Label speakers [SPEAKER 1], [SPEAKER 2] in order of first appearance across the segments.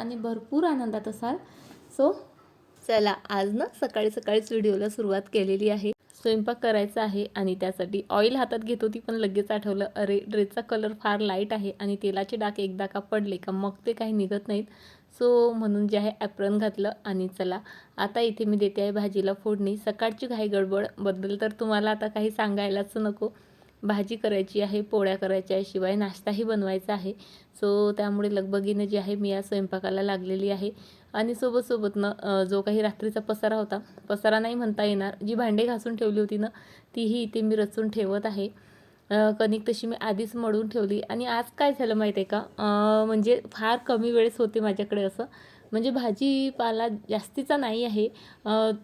[SPEAKER 1] आणि भरपूर आनंदात असाल. सो चला आज ना सकाळी सकाळीच व्हिडिओला सुरुवात केलेली आहे. स्वयंपाक करायचा आहे आणि त्यासाठी ऑइल हातात घेत होती पण लगेच आठवलं अरे ड्रेसचा कलर फार लाइट आहे आणि तेलाचे डाक एकदा का पडले का मग ते काही निघत नाहीत. सो म्हणून जे आहे ॲप्रन घातलं आणि चला आता इथे मी देते आहे भाजीला फोडणी. सकाळची घाई गडबडबद्दल तर तुम्हाला आता काही सांगायलाच नको. भाजी करायची आहे पोळ्या करायच्या आहे शिवाय नाश्ताही बनवायचा आहे. सो त्यामुळे लगबगीनं जी आहे मी या स्वयंपाकाला लागलेली आहे. आणि सोबत सोबतनं जो काही रात्रीचा पसारा होता पसारा नाही म्हणता येणार जी भांडे घासून ठेवली होती ना तीही इथे मी रचून ठेवत आहे. कणिक तशी मी आधीच मळून ठेवली. आणि आज काय झालं माहीत आहे का म्हणजे फार कमी वेळेस होते माझ्याकडे असं. म्हणजे भाजीपाला जास्तीचा नाही आहे.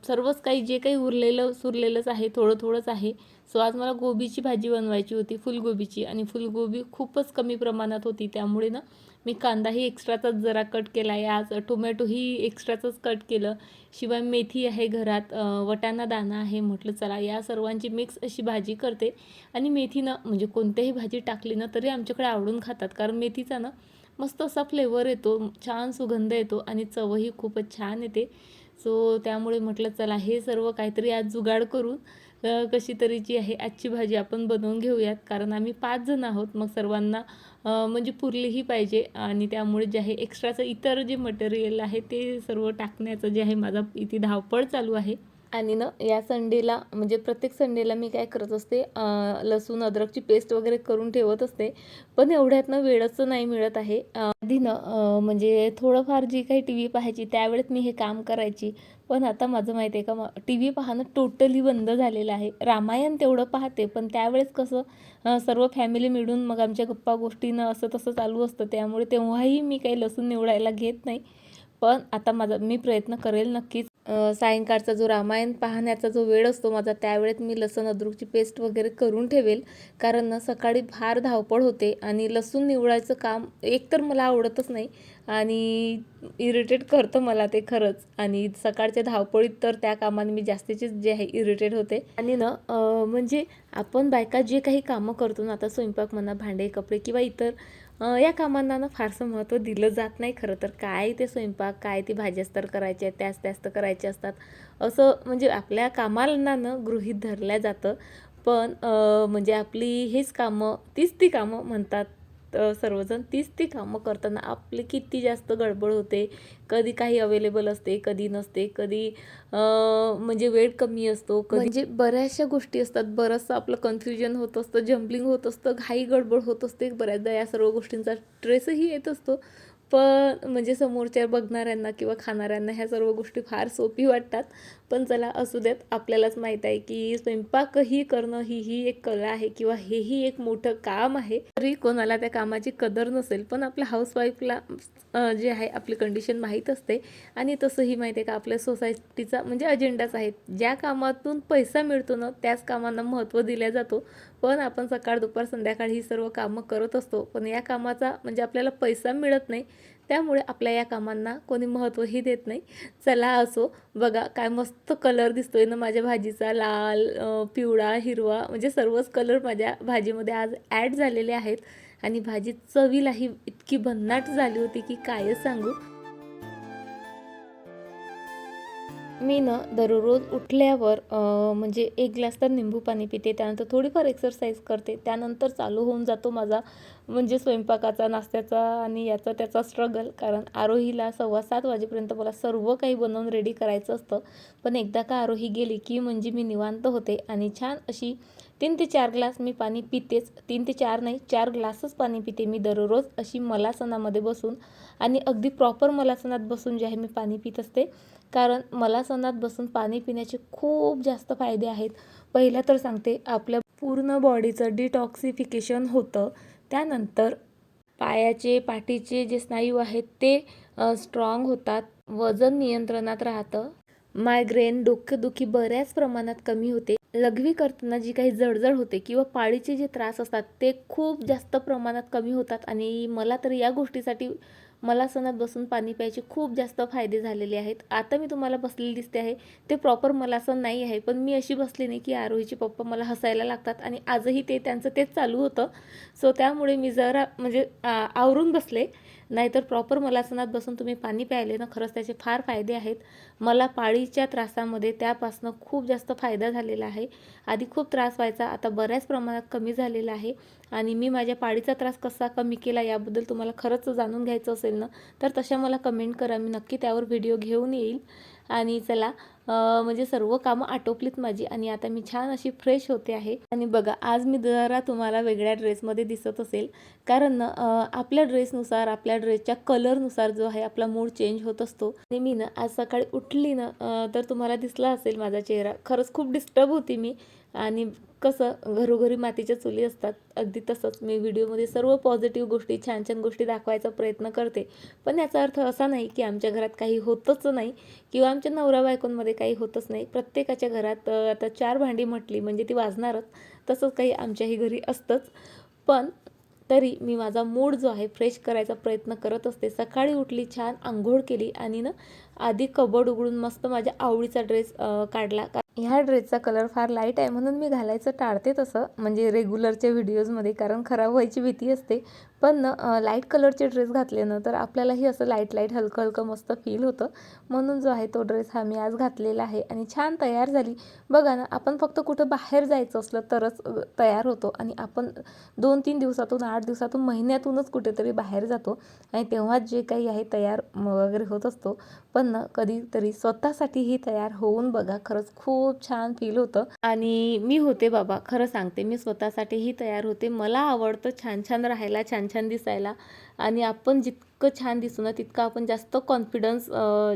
[SPEAKER 1] सर्वच काही जे काही उरलेलं सुरलेलंच आहे थोडं थोडंच आहे. सो आज मला गोबीची भाजी बनवायची होती फुलगोबीची. आणि फुलगोबी खूपच कमी प्रमाणात होती. त्यामुळे ना मी कांदाही एक्स्ट्राचाच जरा कट केला आहे आज टोमॅटोही एक्स्ट्राचंच कट केलं. शिवाय मेथी आहे घरात. वटाणा दाणा आहे. म्हटलं चला या सर्वांची मिक्स अशी भाजी करते. आणि मेथीनं म्हणजे कोणत्याही भाजी टाकली ना तरी आमच्याकडे आवडून खातात. कारण मेथीचा ना मस्त असा फ्लेवर येतो छान सुगंध येतो आणि चवही खूपच छान येते. सो त्यामुळे म्हटलं चला हे सर्व काहीतरी आज जुगाड करून कशी तरी जी आहे आजची भाजी आपण बनवून घेऊयात. कारण आम्ही पाच जण आहोत मग सर्वांना म्हणजे पुरलीही पाहिजे. आणि त्यामुळे जे आहे एक्स्ट्राचं इतर जे मटेरियल आहे ते सर्व टाकण्याचं जे आहे माझा इथे धावपळ चालू आहे. आणि ना या संडेला म्हणजे प्रत्येक संडेला मी काय करत असते लसूण अद्रकची पेस्ट वगैरे करून ठेवत असते. पण एवढ्यात ना वेळच नाही मिळत आहे. आधी ना म्हणजे थोडंफार जी काही टी व्ही पाहायची त्यावेळेस मी हे काम करायची. पण आता माझं माहिती आहे का टी व्ही पाहणं टोटली बंद झालेलं आहे. रामायण तेवढं पाहते पण त्यावेळेस कसं सर्व फॅमिली मिळून मग आमच्या गप्पा गोष्टीनं असं तसं चालू असतं. त्यामुळे तेव्हाही मी काही लसूण निवडायला घेत नाही. पण आता माझा मी प्रयत्न करेल नक्कीच. सायंकाळचा जो रामायण पाहण्याचा जो वेळ असतो माझा त्यावेळेत मी लसूण अद्रकची पेस्ट वगैरे करून ठेवेल. कारण ना सकाळी फार धावपळ होते आणि लसूण निवडायचं काम एक तर मला आवडतच नाही आणि इरिटेट करतं मला ते खरंच. आणि सकाळच्या धावपळीत तर त्या कामाने मी जास्तीचीच जे आहे इरिटेट होते. आणि ना म्हणजे आपण बायका जे काही कामं करतो ना आता स्वयंपाक म्हणा भांडे कपडे किंवा इतर या कामांना ना फारसं महत्त्व दिलं जात नाही खरं तर. काय ते स्वयंपाक काय ती भाज्याच तर करायच्या आहेत, त्याच त्याच तर करायच्या असतात. असं म्हणजे आपल्या कामांना ना गृहीत धरल्या जातं. पण म्हणजे आपली हेच कामं तीच ती कामं म्हणतात. सर्वजण तीच ती कामं करताना आपली किती जास्त गडबड होते कधी काही अवेलेबल असते कधी नसते कधी म्हणजे वेळ कमी असतो कधी म्हणजे बऱ्याचशा गोष्टी असतात. बरंचसं आपलं कन्फ्युजन होत असतं जम्पलिंग होत असतं घाई गडबड होत असते. बऱ्याचदा या सर्व गोष्टींचा स्ट्रेसही येत असतो. पण म्हणजे समोरच्या बघणाऱ्यांना किंवा खाणाऱ्यांना ह्या सर्व गोष्टी फार सोपी वाटतात. पण चला असू देत आपल्यालाच माहीत आहे की स्वयंपाकही करणं ही ही एक कला आहे किंवा हेही एक मोठं काम आहे. तरी कोणाला त्या कामाची कदर नसेल पण आपल्या हाऊसवाईफला जे आहे आपली कंडिशन माहीत असते. आणि तसंही माहिती आहे का आपल्या सोसायटीचा म्हणजे अजेंडाच आहे ज्या कामातून पैसा मिळतो ना त्याच कामांना महत्त्व दिल्या जातो. पण आपण सकाळ दुपार संध्याकाळ ही सर्व कामं करत असतो. पण या कामाचा म्हणजे आपल्याला पैसा मिळत नाही. त्यामुळे आपल्या या कामांना कोणी महत्त्वही देत नाही. चला असो बघा काय मस्त कलर दिसतोय ना माझ्या भाजीचा. लाल पिवळा हिरवा म्हणजे सर्वच कलर माझ्या भाजीमध्ये आज ॲड झालेले आहेत. आणि भाजी चवीलाही इतकी भन्नाट झाली होती की कायच सांगू? मी ना दररोज उठल्यावर म्हणजे एक ग्लास तर निंबू पाणी पिते त्यानंतर थोडीफार एक्सरसाइज करते त्यानंतर चालू होऊन जातो माझा म्हणजे स्वयंपाकाचा नाश्त्याचा आणि याचा त्याचा स्ट्रगल कारण आरोहीला सव्वा सात वाजेपर्यंत मला सर्व काही बनवून रेडी करायचं असतं. पण एकदा का आरोही गेली की म्हणजे मी निवांत होते आणि छान अशी तीन ते चार ग्लास मी पाणी पितेच. तीन ते चार नाही चार ग्लासच पाणी पिते मी दररोज अशी मलासनामध्ये बसून. आणि अगदी प्रॉपर मलासनात बसून जे आहे मी पाणी पित असते. कारण मलासनात बसून पाणी पिण्याचे खूप जास्त फायदे आहेत. पहिला तर सांगते आपल्या पूर्ण बॉडीचं डिटॉक्सिफिकेशन होतं. त्यानंतर पायाचे पाठीचे जे स्नायू आहेत ते स्ट्रॉंग होतात. वजन नियंत्रणात राहतं. मायग्रेन डोकेदुखी बऱ्याच प्रमाणात कमी होते. लघवी करताना जी काही जळजळ होते किंवा पाळीचे जे त्रास असतात ते खूप जास्त प्रमाणात कमी होतात आणि मला तर या गोष्टीसाठी मला सणात बसून पाणी प्यायचे खूप जास्त फायदे झालेले आहेत. आता मी तुम्हाला बसलेली दिसते आहे ते प्रॉपर मला असं नाही आहे पण मी अशी बसली नाही की आरोहीचे पप्पा मला हसायला लागतात आणि आजही ते त्यांचं तेच चालू होतं. सो त्यामुळे मी जरा म्हणजे आवरून बसले. नाहीतर प्रॉपर मलासनात बसून तुम्ही पाणी प्यायले ना खरंच त्याचे फार फायदे आहेत. मला पाळीच्या त्रासामध्ये त्यापासनं खूप जास्त फायदा झालेला आहे. आधी खूप त्रास व्हायचा आता बऱ्याच प्रमाणात कमी झालेला आहे. आणि मी माझ्या पाळीचा त्रास कसा कमी केला याबद्दल तुम्हाला खरंच जाणून घ्यायचं असेल ना तर तशा मला कमेंट करा. मी नक्की त्यावर व्हिडिओ घेऊन येईल. आणि चला म्हणजे सर्व कामं आटोपलीत माझी आणि आता मी छान अशी फ्रेश होते आहे. आणि बघा आज मी जरा तुम्हाला वेगळ्या ड्रेसमध्ये दिसत असेल. कारण आपल्या ड्रेसनुसार आपल्या ड्रेसच्या कलरनुसार जो आहे आपला मूड चेंज होत असतो. आणि मी ना आज सकाळी उठली ना तर तुम्हाला दिसला असेल माझा चेहरा. खरंच खूप डिस्टर्ब होती मी. आणि कसं घरोघरी मातीच्या चुली असतात अगदी तसंच मी व्हिडिओमध्ये सर्व पॉझिटिव्ह गोष्टी छान छान गोष्टी दाखवायचा प्रयत्न करते. पण याचा अर्थ असा नाही की आमच्या घरात काही होतच नाही किंवा आमच्या नवरा बायकोंमध्ये काही होतच नाही. प्रत्येकाच्या घरात आता चार भांडी म्हटली म्हणजे ती वाजणारच तसंच काही आमच्याही घरी असतंच. पण तरी मी माझा मूड जो आहे फ्रेश करायचा प्रयत्न करत असते. सकाळी उठली छान आंघोळ केली आणि ना आधी कबड उघडून मस्त माझ्या आवडीचा ड्रेस काढला. का- ह्या ड्रेसचा कलर फार लाइट आहे म्हणून मी घालायचं टाळते तसं. म्हणजे रेग्युलरच्या व्हिडिओजमध्ये कारण खराब व्हायची भीती असते. पण लाइट कलरचे ड्रेस घातले ना तर आपल्यालाही असं लाइट लाइट हलकं हलकं मस्त फील होतं. म्हणून जो आहे तो ड्रेस हा मी आज घातलेला आहे आणि छान तयार झाली. बघा ना आपण फक्त कुठं बाहेर जायचं असलं तरच तयार होतो आणि आपण दोन तीन दिवसातून आठ दिवसातून महिन्यातूनच कुठेतरी बाहेर जातो आणि तेव्हाच जे काही आहे तयार वगैरे होत असतो. पण ना कधीतरी स्वतःसाठीही तयार होऊन बघा खरंच खूप छान फील होतं. आणि मी होते बाबा खरं सांगते मी स्वतःसाठीही तयार होते. मला आवडतं छान छान राहायला छान छान छान दिसायला. आणि आपण जितकं छान दिसू ना तितकं आपण जास्त कॉन्फिडन्स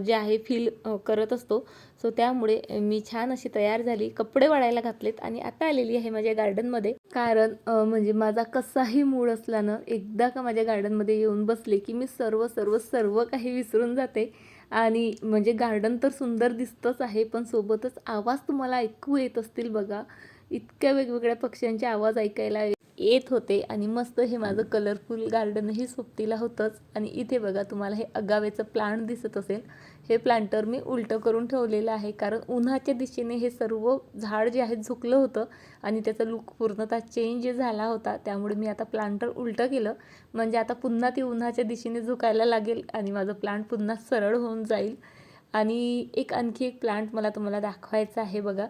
[SPEAKER 1] जे आहे फील करत असतो. सो त्यामुळे मी छान अशी तयार झाली. कपडे वाळायला घातलेत आणि आता आलेली आहे माझ्या गार्डनमध्ये कारण म्हणजे माझा कसाही मूड असला ना एकदा का माझ्या गार्डनमध्ये येऊन बसले की मी सर्व सर्व सर्व काही विसरून जाते. आणि म्हणजे गार्डन तर सुंदर दिसतंच आहे पण सोबतच आवाज तुम्हाला ऐकू येत असतील बघा. इतक्या वेगवेगळ्या पक्ष्यांचे आवाज ऐकायला येत होते आणि मस्त हे माझं कलरफुल गार्डनही सोबतीला होतंच. आणि इथे बघा तुम्हाला हे अगावेचं प्लांट दिसत असेल. हे प्लांटर मी उलटं करून ठेवलेलं आहे. कारण उन्हाच्या दिशेने हे सर्व झाड जे आहे झुकलं होतं आणि त्याचा लुक पूर्णतः चेंज झाला होता. त्यामुळे मी आता प्लांटर उलटं केलं. म्हणजे आता पुन्हा ती उन्हाच्या दिशेने झुकायला लागेल आणि माझं प्लांट पुन्हा सरळ होऊन जाईल. आणि एक आणखी एक प्लांट मला तुम्हाला दाखवायचा आहे बघा.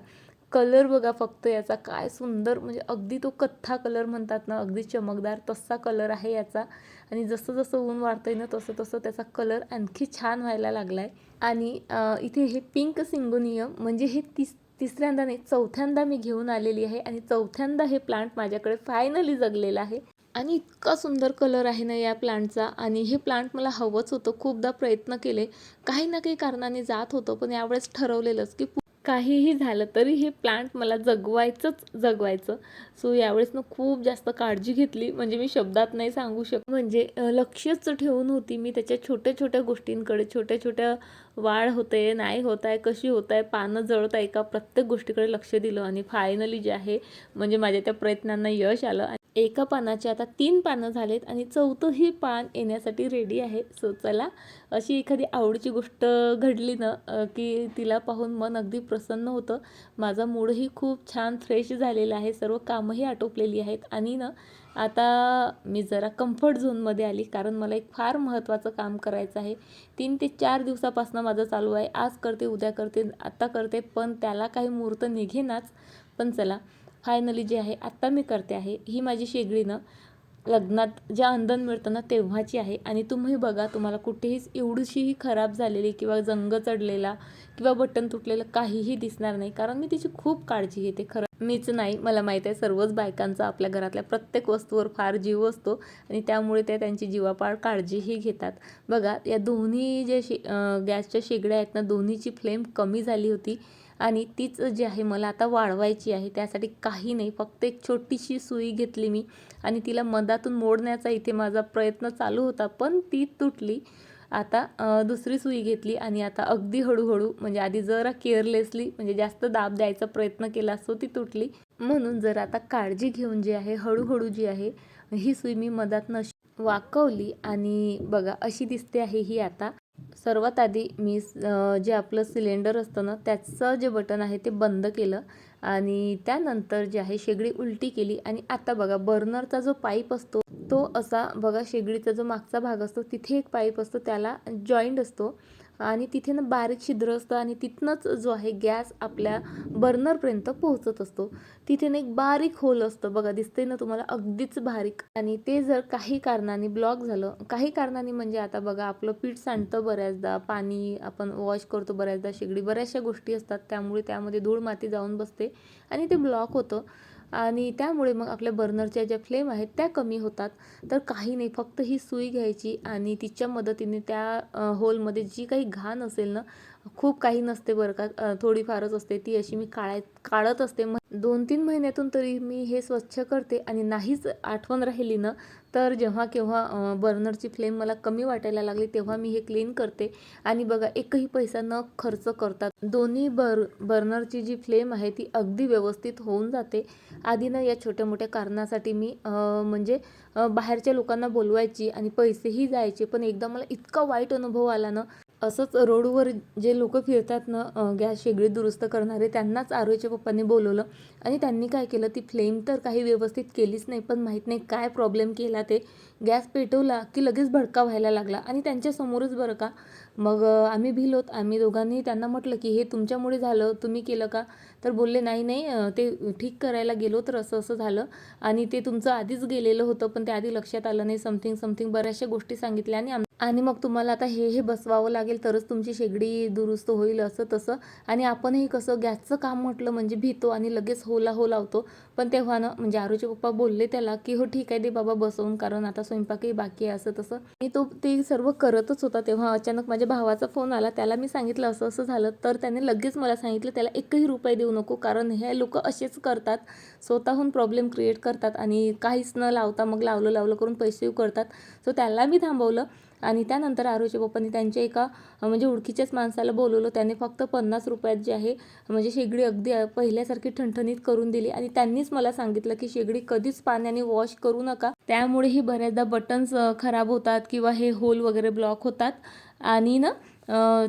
[SPEAKER 1] कलर बघा फक्त याचा काय सुंदर म्हणजे अगदी तो कथ्था कलर म्हणतात ना अगदी चमकदार तसा कलर आहे याचा. आणि जसं जसं ऊन वाढतं आहे ना तसं तसं त्याचा कलर आणखी छान व्हायला लागला आहे आणि इथे हे पिंक सिंगोनियम म्हणजे हे तिस तिसऱ्यांदा नाही चौथ्यांदा मी घेऊन आलेली आहे. आणि चौथ्यांदा हे प्लांट माझ्याकडे फायनली जगलेलं आहे. आणि इतका सुंदर कलर आहे ना या प्लांटचा आणि हे प्लांट मला हवंच होतं. खूपदा प्रयत्न केले. काही ना काही कारणाने जात होतं पण यावेळेस ठरवलेलंच की काहीही झालं तरी हे प्लांट मला जगवायचंच जगवायचं. सो यावेळेस ना खूप जास्त काळजी घेतली. म्हणजे मी शब्दात नाही सांगू शक म्हणजे लक्षच ठेवून होती मी त्याच्या छोट्या छोट्या गोष्टींकडे. छोट्या छोट्या वाढ होते नाही होत आहे कशी होत आहे पानं जळत आहे का प्रत्येक गोष्टीकडे लक्ष दिलं. आणि फायनली जे आहे म्हणजे माझ्या त्या प्रयत्नांना यश आलं. एका पानाचे आता तीन पानं झालेत आणि चौथंही पान येण्यासाठी रेडी आहे. सो चला अशी एखादी आवडीची गोष्ट घडली ना की तिला पाहून मन अगदी प्रसन्न होतं. माझा मूडही खूप छान फ्रेश झालेला आहे. सर्व कामंही आटोपलेली आहेत. आणि ना आता मी जरा कम्फर्ट झोनमध्ये आली कारण मला एक फार महत्त्वाचं काम करायचं आहे. तीन ते चार दिवसापासून माझं चालू आहे. आज करते उद्या करते आत्ता करते पण त्याला काही मुहूर्त निघेनाच. पण चला फायनली जे आहे आत्ता मी करते आहे ही माझी शेगडीनं लग्नात जे अंधन मिळतं ना तेव्हाची आहे. आणि तुम्ही बघा तुम्हाला कुठेही एवढीशीही खराब झालेली किंवा जंग चढलेला किंवा बटन तुटलेलं काहीही दिसणार नाही. कारण मी तिची खूप काळजी घेते खरं मीच नाही मला माहीत आहे सर्वच बायकांचा आपल्या घरातल्या प्रत्येक वस्तूवर फार जीव असतो आणि त्यामुळे त्या त्यांची जीवापाड काळजीही घेतात. बघा या दोन्ही जे शे गॅसच्या शेगड्या आहेत ना दोन्हीची फ्लेम कमी झाली होती आणि तीच जी आहे मला आता वाढवायची आहे त्यासाठी काही नाही फक्त एक छोटीशी सुई घेतली मी आणि तिला मधातून मोडण्याचा इथे माझा प्रयत्न चालू होता पण ती तुटली. आता दुसरी सुई घेतली आणि आता अगदी हळूहळू म्हणजे आधी जरा केअरलेसली म्हणजे जास्त दाब द्यायचा प्रयत्न केला असतो ती तुटली. म्हणून जर आता काळजी घेऊन जी आहे हळूहळू जी आहे ही सुई मी मधातनं नशी वाकवली आणि बघा अशी दिसते आहे ही आता. सर्वात आधी मी जे आपलं सिलेंडर असतं ना त्याचं जे बटन आहे ते बंद केलं आणि त्यानंतर जे आहे शेगडी उलटी केली आणि आता बघा बर्नरचा जो पाईप असतो तो असा बघा शेगडीचा जो मागचा भाग असतो तिथे एक पाईप असतो त्याला जॉईंट असतो. आणि तिथे ना बारीक छिद्र असतं आणि तिथनंच जो आहे गॅस आपल्या बर्नरपर्यंत पोहोचत असतो. तिथे ना एक बारीक होल असतं बघा दिसतंय ना तुम्हाला अगदीच बारीक. आणि ते जर काही कारणाने ब्लॉक झालं काही कारणाने म्हणजे आता बघा आपलं पीठ सांडतं बऱ्याचदा पाणी आपण वॉश करतो बऱ्याचदा शेगडी बऱ्याचशा गोष्टी असतात त्यामुळे त्यामध्ये धूळ माती जाऊन बसते आणि ते ब्लॉक होतं. आणि त्यामुळे मग आपल्या बर्नरच्या ज्या फ्लेम आहेत त्या कमी होतात. तर काही नाही फक्त ही सुई घ्यायची आणि तिच्या मदतीने त्या होलमध्ये जी काही घाण असेल ना खूप काही नसते बरं का. थोडीफारच असते. ती अशी मी काळाय काढत असते. मग दोन तीन महिन्यातून तरी मी हे स्वच्छ करते आणि नाहीच आठवण राहिली ना तर जेव्हा केव्हा बर्नरची फ्लेम मला कमी वाटायला लागली तेव्हा मी हे क्लीन करते. आणि बघा एकही पैसा न खर्च करतात. दोन्ही बर बर्नरची जी फ्लेम आहे ती अगदी व्यवस्थित होऊन जाते. आधी ना या छोट्या मोठ्या कारणासाठी मी म्हणजे बाहेरच्या लोकांना बोलवायची आणि पैसेही जायचे पण एकदा मला इतका वाईट अनुभव आला ना असंच रोडवर जे लोक फिरतात ना गॅस शेगडी दुरुस्त करणारे त्यांनाच आरोच्या पप्पांनी बोलवलं. आणि त्यांनी काय केलं ती फ्लेम तर काही व्यवस्थित केलीच नाही पण माहीत नाही काय प्रॉब्लेम केला ते. गॅस पेटवला की लगेच भडका व्हायला लागला. आणि त्यांच्यासमोरच बरं का मग आम्ही भिलोत. आम्ही दोघांनी त्यांना म्हटलं की हे तुमच्यामुळे झालं तुम्ही केलं का? तर बोलले नाही नाही ते ठीक करायला गेलो तर असं असं झालं. आणि ते तुमचं आधीच गेलेलं होतं पण ते आधी लक्षात आलं नाही समथिंग समथिंग बऱ्याचशा गोष्टी सांगितल्या आणि आम- आणि मग तुम्हाला आता हे हे बसवावं लागेल तरच तुमची शेगडी दुरुस्त होईल असं तसं. आणि आपणही कसं गॅसचं काम म्हटलं म्हणजे भीतो आणि लगेच होला हो लावतो. पण तेव्हा ना म्हणजे आरूचे पप्पा बोलले त्याला की हो ठीक आहे दे बाबा बसवून कारण आता स्वयंपाकही बाकी आहे असं तसं. आणि तो ते सर्व करतच होता तेव्हा. अचानक माझ्या भावाचा फोन आला त्याला मी सांगितलं असं असं झालं. तर त्याने लगेच मला सांगितलं त्याला एकही रुपये देऊ नको कारण हे लोक असेच करतात. स्वतःहून प्रॉब्लेम क्रिएट करतात आणि काहीच न लावता मग लावलं लावलं करून पैसे करतात सो त्याला मी थांबवलं. आणि त्यानंतर आरोच्या पप्पांनी त्यांच्या एका म्हणजे ओळखीच्याच माणसाला बोलवलं. त्याने फक्त पन्नास रुपयात जे आहे म्हणजे शेगडी अगदी पहिल्यासारखी ठणठणीत करून दिली. आणि त्यांनीच मला सांगितलं की शेगडी कधीच पाण्याने वॉश करू नका. त्यामुळेही बऱ्याचदा बटन्स खराब होतात किंवा हे होल वगैरे ब्लॉक होतात. आणि ना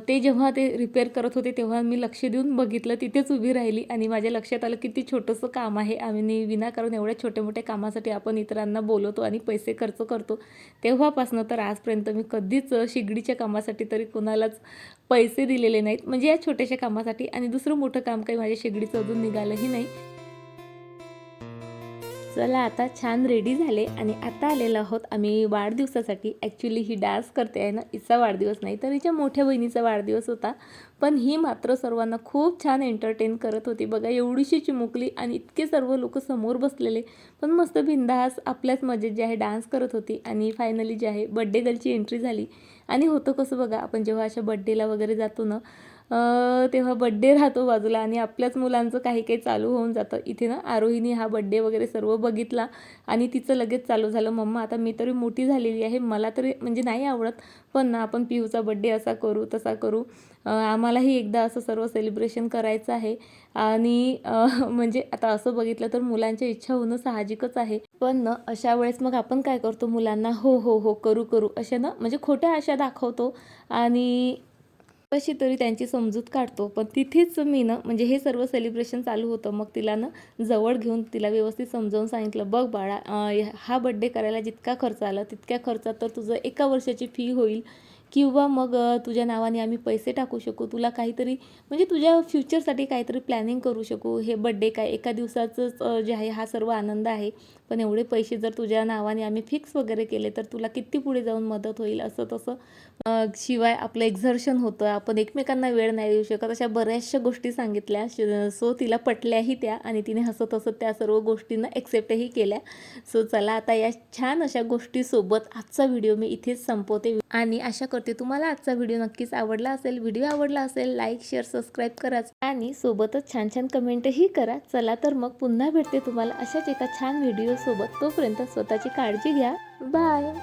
[SPEAKER 1] ते जेव्हा ते रिपेअर करत होते तेव्हा मी लक्ष देऊन बघितलं तिथेच उभी राहिली. आणि माझ्या लक्षात आलं किती छोटंसं काम आहे. आम्ही विनाकारण एवढ्या छोट्या मोठ्या कामासाठी आपण इतरांना बोलवतो आणि पैसे खर्च करतो. तेव्हापासनं तर आजपर्यंत मी कधीच शिगडीच्या कामासाठी तरी कोणालाच पैसे दिलेले नाहीत. म्हणजे या छोट्याशा कामासाठी. आणि दुसरं मोठं काम काही माझ्या शेगडीचं अजून निघालंही नाही. चला आता छान रेडी झाले आणि आता आलेलो आहोत आम्ही वाढदिवसासाठी. ॲक्च्युली ही डान्स करते आहे ना हिचा वाढदिवस नाही तर हिच्या मोठ्या बहिणीचा वाढदिवस होता. पण ही मात्र सर्वांना खूप छान एंटरटेन करत होती. बघा एवढीशी चिमुकली आणि इतके सर्व लोक समोर बसलेले. पण मस्त बिंदास आपल्याच मजेत जे आहे डान्स करत होती. आणि फायनली जे आहे बड्डे गर्लची एंट्री झाली. आणि होतं कसं बघा आपण जेव्हा अशा बड्डेला वगैरे जातो ना तेव्हा बड्डे राहतो बाजूला आणि आपल्याच मुलांचं काही काही चालू होऊन जातं. इथे ना आरोहीने हा बड्डे वगैरे सर्व बघितला आणि तिचं लगेच चालू झालं मम्मा आता मी तरी मोठी झालेली आहे मला तरी म्हणजे नाही आवडत पण ना आपण पिहूचा बड्डे असा करू तसा करू. आम्हालाही एकदा असं सर्व सेलिब्रेशन करायचं आहे. आणि म्हणजे आता असं बघितलं तर मुलांच्या इच्छा होणं साहजिकच आहे. पण ना अशा वेळेस मग आपण काय करतो मुलांना? हो हो हो करू करू असे ना म्हणजे खोट्या आशा दाखवतो आणि कशी तरी त्यांची समजूत काढतो. पण तिथेच मी ना म्हणजे हे सर्व सेलिब्रेशन चालू होतं. मग तिला ना जवळ घेऊन तिला व्यवस्थित समजावून सांगितलं बघ बाळा हा बड्डे करायला जितका खर्च आला तितक्या खर्चात तर तुझं एका वर्षाची फी होईल. किंवा मग तुझ्या नावाने आम्ही पैसे टाकू शकू तुला काहीतरी म्हणजे तुझ्या फ्युचरसाठी काहीतरी प्लॅनिंग करू शकू. हे बड्डे काय एका दिवसाचंच जे आहे हा सर्व आनंद आहे. पण एवढे पैसे जर तुझ्या नावाने आम्ही फिक्स वगैरे केले तर तुला किती पुढे जाऊन मदत होईल असं तसं शिवाय आपलं एक्झर्शन होतं. आपण एकमेकांना वेळ नाही देऊ शकत. अशा बऱ्याचशा गोष्टी सांगितल्या. सो तिला पटल्याही त्या आणि तिने हसत हसत त्या सर्व गोष्टींना एक्सेप्टही केल्या. सो चला आता या छान अशा गोष्टीसोबत आजचा व्हिडिओ मी इथेच संपवते. आणि आशा करते तुम्हाला आजचा व्हिडिओ नक्कीच आवडला असेल व्हिडिओ आवडला असेल लाईक शेअर सबस्क्राईब करा आणि सोबतच छान छान कमेंटही करा. चला तर मग पुन्हा भेटते तुम्हाला अशाच एका छान व्हिडिओसोबत तोपर्यंत स्वतःची काळजी घ्या. बाय